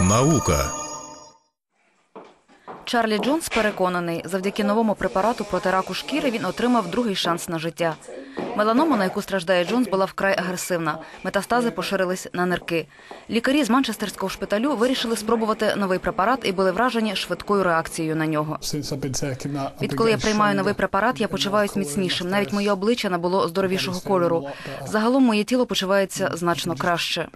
Наука. Чарлі Джонс переконаний, завдяки новому препарату проти раку шкіри він отримав другий шанс на життя. Меланома, на яку страждає Джонс, була вкрай агресивна. Метастази поширились на нирки. Лікарі з Манчестерського шпиталю вирішили спробувати новий препарат і були вражені швидкою реакцією на нього. Відколи я приймаю новий препарат, я почуваюся міцнішим. Навіть моє обличчя набуло здоровішого кольору. Загалом моє тіло почувається значно краще.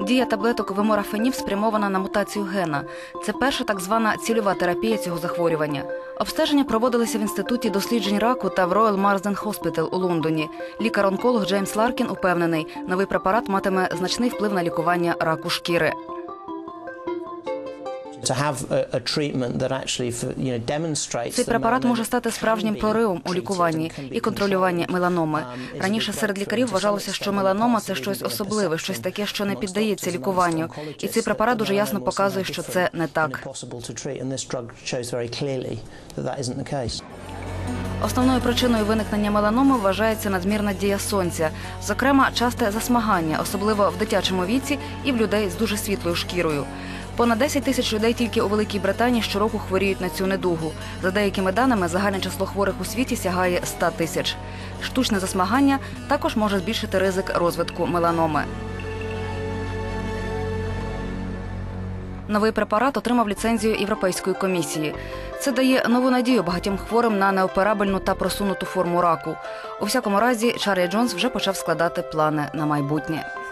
Дія таблеток виморафенів спрямована на мутацію гена. Це перша так звана цільова терапія цього захворювання. Обстеження проводилися в інституті досліджень раку та в Royal Marsden Hospital у Лондоні. Лікар-онколог Джеймс Ларкін упевнений, новий препарат матиме значний вплив на лікування раку шкіри. Цей препарат може стати справжнім проривом у лікуванні і контролюванні меланоми. Раніше серед лікарів вважалося, що меланома це щось особливе, щось таке, що не піддається лікуванню. І цей препарат дуже ясно показує, що це не так. Основною причиною виникнення меланоми вважається надмірна дія сонця, зокрема, часте засмагання, особливо в дитячому віці і в людей з дуже світлою шкірою. Понад 10 тисяч людей тільки у Великій Британії щороку хворіють на цю недугу. За деякими даними, загальне число хворих у світі сягає 100 тисяч. Штучне засмагання також може збільшити ризик розвитку меланоми. Новий препарат отримав ліцензію Європейської комісії. Це дає нову надію багатьом хворим на неоперабельну та просунуту форму раку. У всякому разі, Чарлі Джонс вже почав складати плани на майбутнє.